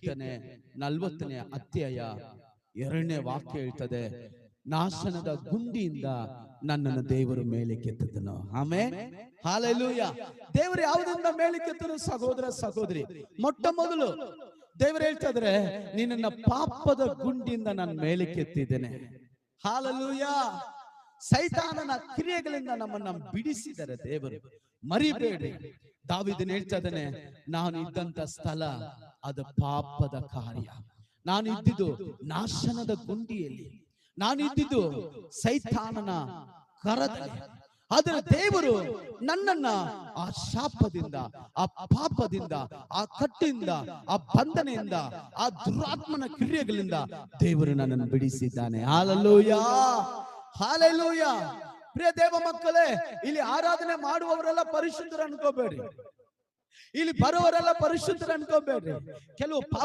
ಕೀರ್ತನೆ ನಲ್ವತ್ತನೇ ಅಧ್ಯಾಯ ಎರಡನೇ ವಾಕ್ಯ ಹೇಳ್ತದೆ, ನಾಶನದ ಗುಂಡಿಯಿಂದ ನನ್ನನ್ನು ದೇವರು ಮೇಲೆ ಕೆತ್ತದನು ಆಮೇಲೆ ಹಾಲೆಲೂಯ. ದೇವರು ಯಾವುದರಿಂದ ಮೇಲೆ ಕೆತ್ತನು ಸಹೋದರ, ಸಹೋದರಿ. ಮೊಟ್ಟ ಮೊದಲು ದೇವರು ಹೇಳ್ತಾದ್ರೆ, ನಿನ್ನ ಪಾಪದ ಗುಂಡಿಯಿಂದ ನಾನು ಮೇಲೆ ಕೆತ್ತಿದ್ದೇನೆ. ಹಾಲಲೂಯ. ಸೈತಾನನ ಕ್ರಿಯೆಗಳಿಂದ ನಮ್ಮನ್ನ ಬಿಡಿಸಿದರೆ ದೇವರು. ಮರಿಬೇಡಿ. ದಾವಿದನ್ ಹೇಳ್ತಾ ಇದ್ದಾನೆ ನಾನು ಇದ್ದಂತ ಸ್ಥಳ ಅದು ಪಾಪದ ಕಾರ್ಯ. ನಾನು ಇದ್ದಿದ್ದು ನಾಶನದ ಗುಂಡಿಯಲ್ಲಿ. ಇದ್ದಿದ್ದು ಸೈತಾನನ ಕರದಲ್ಲಿ. ಆದರೆ ದೇವರು ನನ್ನನ್ನ ಆ ಶಾಪದಿಂದ, ಆ ಪಾಪದಿಂದ, ಆ ಕಟ್ಟಿಂದ, ಆ ಬಂಧನೆಯಿಂದ, ಆ ದುರಾತ್ಮನ ಕ್ರಿಯೆಗಳಿಂದ ದೇವರು ನನ್ನನ್ನು ಬಿಡಿಸಿದ್ದಾನೆ. ಹಾಲಲ್ಲೂಯ! ಹಾಲೆಲೂಯ ಪ್ರಿಯ ದೇವ ಮಕ್ಕಳೇ, ಇಲ್ಲಿ ಆರಾಧನೆ ಮಾಡುವವರೆಲ್ಲ ಪರಿಶುದ್ಧರು ಅನ್ಕೋಬೇಡಿ. ಇಲ್ಲಿ ಬರುವವರೆಲ್ಲ ಪರಿಶುದ್ಧರು ಅನ್ಕೋಬೇಡ್ರಿ ಕೆಲವು ಪಾಪ